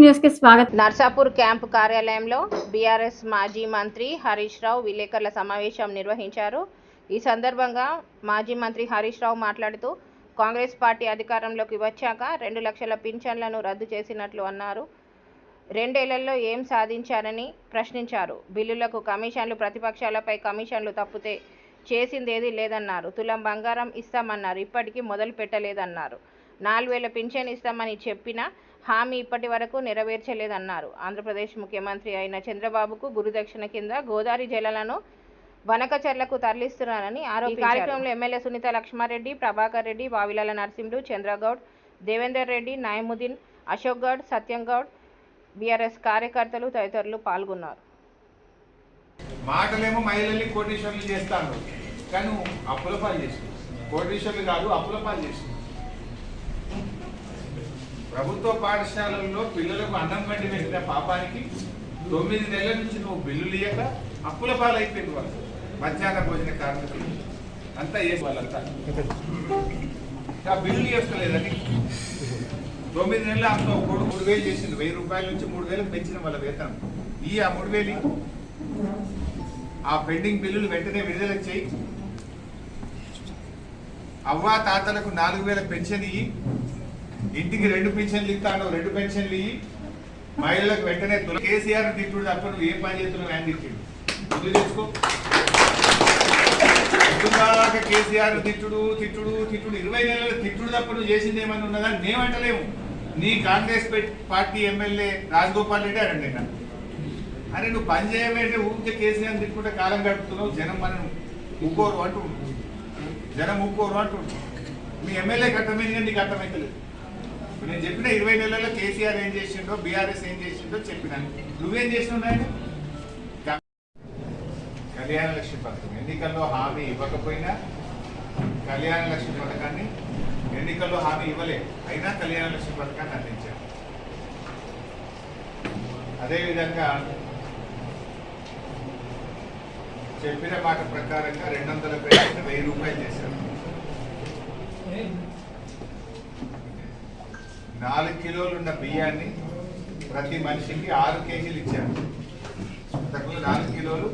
News స్వాగతం. Narsapur camp కార్యాలయంలో BRS మాజీ మంత్రి హరీష్ రావు విలేకరుల సమావేశం నిర్వహించారు. ఈ సందర్భంగా మాజీ మంత్రి హరీష్ రావు మాట్లాడుతూ కాంగ్రెస్ పార్టీ అధికారంలోకి వచ్చాక రెండు లక్షల పింఛన్లను రద్దు చేసినట్లు అన్నారు. రెండేళ్ళలో ఏం సాధించారని ప్రశ్నించారు. బిల్లులకు కమిషన్లు ప్రతిపక్షాలపై కమిషన్లు తప్పితే చేసిందేది లేదన్నారు. తులం బంగారం ఇస్తామన్నారు. ఇప్పటికీ మొదలు పెట్టలేదన్నారు. నాలుగు వేల పింఛన్ ఇస్తామని చెప్పినా హామీ ఇప్పటి వరకు నెరవేర్చలేదన్నారు. ఆంధ్రప్రదేశ్ ముఖ్యమంత్రి అయిన చంద్రబాబుకు గురుదక్షిణ కింద గోదావరి జలాలను వనకచర్లకు తరలిస్తున్నారని ఆరోపించారు. ఈ కార్యక్రమంలో ఎమ్మెల్యే సునీత లక్ష్మారెడ్డి ప్రభాకర్ రెడ్డి వావిలాల నరసింహుడు చంద్రగౌడ్ దేవేందర్ రెడ్డి నాయముద్దీన్ అశోక్ గౌడ్ సత్యం గౌడ్ బీఆర్ఎస్ కార్యకర్తలు తదితరులు పాల్గొన్నారు. మాటలేమో మహిళల్ని కోటీశ్వర్లు చేస్తాను. కానీ అప్పుల పాలు చేసి కోటీశ్వర్లు కాదు అప్పుల పాలు చేసి ప్రభుత్వ పాఠశాలల్లో పిల్లలకు అన్నం వండి పెట్టిన పాపానికి తొమ్మిది నెలల నుంచి నువ్వు బిల్లులు ఇయ్యక అప్పుల పాలు వాళ్ళు. మధ్యాహ్న భోజన కార్మికులు. అంతా ఏ వాళ్ళంతా? ఆ బిల్లులు చేసుకోలేదని తొమ్మిది నెలలు అంత ఒక మూడు వేలు చేసింది. వెయ్యి రూపాయల నుంచి మూడు వేలకు పెంచిన వాళ్ళ వేతనం. ఈ ఆ మూడు వేలు ఆ పెండింగ్ బిల్లులు వెంటనే విడుదల చేయి. అవ్వా తాతలకు నాలుగు వేల పెన్షన్ ఇయ్యి. ఇంటికి రెండు పెన్షన్లు ఇస్తాను రెండు పెన్షన్లు ఇవి మహిళలకు వెంటనే కేసీఆర్ తిట్టుడు తప్ప నువ్వు ఏం పని చేస్తున్నావు ఆయన తిట్టిడు. గుర్తు చేసుకో పొద్దుదాకా కేసీఆర్ తిట్టుడు తిట్టుడు తిట్టుడు ఇరవై నెలల తిట్టుడు తప్ప నువ్వు చేసింది ఏమన్నా ఉన్నదా నేమంటలేము నీ కాంగ్రెస్ పార్టీ ఎమ్మెల్యే రాజగోపాల్ రెడ్డి అనండి నన్ను. అరే నువ్వు పని చేయమంటే ఊరికే కేసీఆర్ తిట్టుకుంటే కాలం గడుపుతున్నావు జనం మనం ఊకోరు అంటూ జనం ఊకోరు అంటూ మీ ఎమ్మెల్యే కట్టమైంది నీకు అర్థమైతలేదు. నేను చెప్పిన ఇరవై నెలల్లో కేసీఆర్ ఏం చేసిండో బీఆర్ఎస్ ఏం చేసిండో చెప్పినాను నువ్వేం చేసినావు కళ్యాణ లక్ష్మి పథకం. ఎన్నికల్లో హామీ ఇవ్వకపోయినా కళ్యాణ లక్ష్మి పథకాన్ని ఎన్నికల్లో హామీ ఇవ్వలే. అయినా కళ్యాణ లక్ష్మి పథకాన్ని అందించారు. అదేవిధంగా చెప్పిన మాట ప్రకారంగా రెండు వందల పేరు వెయ్యి రూపాయలు నాలుగు కిలోలు ఉన్న బియ్యాన్ని ప్రతి మనిషికి ఆరు కేజీలు ఇచ్చారు. అంతకుముందు నాలుగు కిలోలు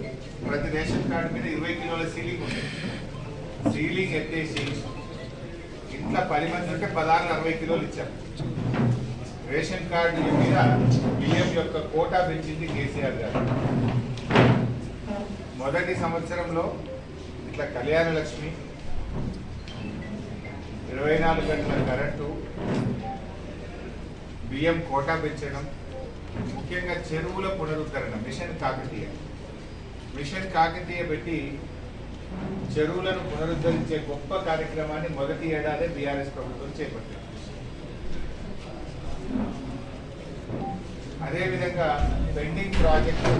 ప్రతి రేషన్ కార్డు మీద ఇరవై కిలోల సీలింగ్ ఉంది. సీలింగ్ ఎత్తేసి ఇంట్లో పది మంది ఉంటే పదహారు అరవై కిలోలు ఇచ్చారు. రేషన్ కార్డు మీద బియ్యం యొక్క కోటా పెంచింది కేసీఆర్ గారు. మొదటి సంవత్సరంలో ఇట్లా కళ్యాణ లక్ష్మి ఇరవై నాలుగు గంటల కరెంటు బియ్యం కోటా పెంచడం ముఖ్యంగా చెరువుల పునరుద్ధరణ మిషన్ కాకతీయ. మిషన్ కాకతీయ పెట్టి చెరువులను పునరుద్ధరించే గొప్ప కార్యక్రమాన్ని మొదటి ఏడాది బీఆర్ఎస్ ప్రభుత్వం చేపట్టింది. అదేవిధంగా పెండింగ్ ప్రాజెక్టు